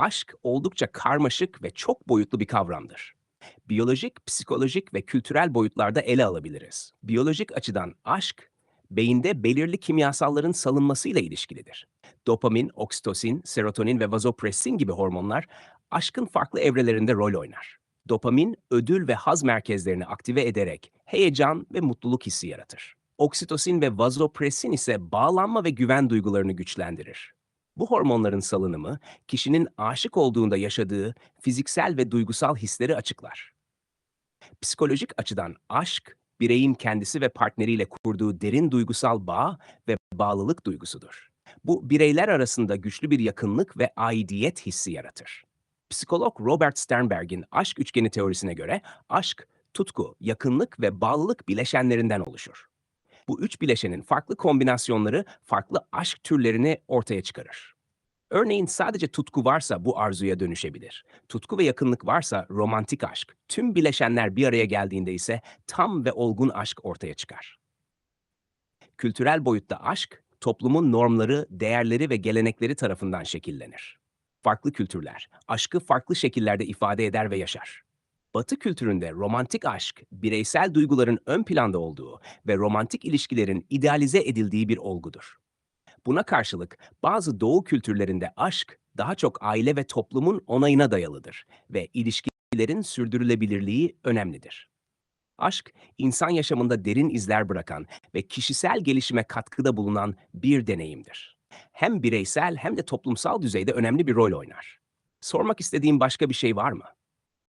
Aşk oldukça karmaşık ve çok boyutlu bir kavramdır. Biyolojik, psikolojik ve kültürel boyutlarda ele alabiliriz. Biyolojik açıdan aşk, beyinde belirli kimyasalların salınmasıyla ilişkilidir. Dopamin, oksitosin, serotonin ve vazopressin gibi hormonlar aşkın farklı evrelerinde rol oynar. Dopamin, ödül ve haz merkezlerini aktive ederek heyecan ve mutluluk hissi yaratır. Oksitosin ve vazopressin ise bağlanma ve güven duygularını güçlendirir. Bu hormonların salınımı, kişinin aşık olduğunda yaşadığı fiziksel ve duygusal hisleri açıklar. Psikolojik açıdan aşk, bireyin kendisi ve partneriyle kurduğu derin duygusal bağ ve bağlılık duygusudur. Bu bireyler arasında güçlü bir yakınlık ve aidiyet hissi yaratır. Psikolog Robert Sternberg'in aşk üçgeni teorisine göre aşk, tutku, yakınlık ve bağlılık bileşenlerinden oluşur. Bu üç bileşenin farklı kombinasyonları farklı aşk türlerini ortaya çıkarır. Örneğin sadece tutku varsa bu arzuya dönüşebilir. Tutku ve yakınlık varsa romantik aşk. Tüm bileşenler bir araya geldiğinde ise tam ve olgun aşk ortaya çıkar. Kültürel boyutta aşk, toplumun normları, değerleri ve gelenekleri tarafından şekillenir. Farklı kültürler, aşkı farklı şekillerde ifade eder ve yaşar. Batı kültüründe romantik aşk, bireysel duyguların ön planda olduğu ve romantik ilişkilerin idealize edildiği bir olgudur. Buna karşılık bazı doğu kültürlerinde aşk daha çok aile ve toplumun onayına dayalıdır ve ilişkilerin sürdürülebilirliği önemlidir. Aşk, insan yaşamında derin izler bırakan ve kişisel gelişime katkıda bulunan bir deneyimdir. Hem bireysel hem de toplumsal düzeyde önemli bir rol oynar. Sormak istediğin başka bir şey var mı?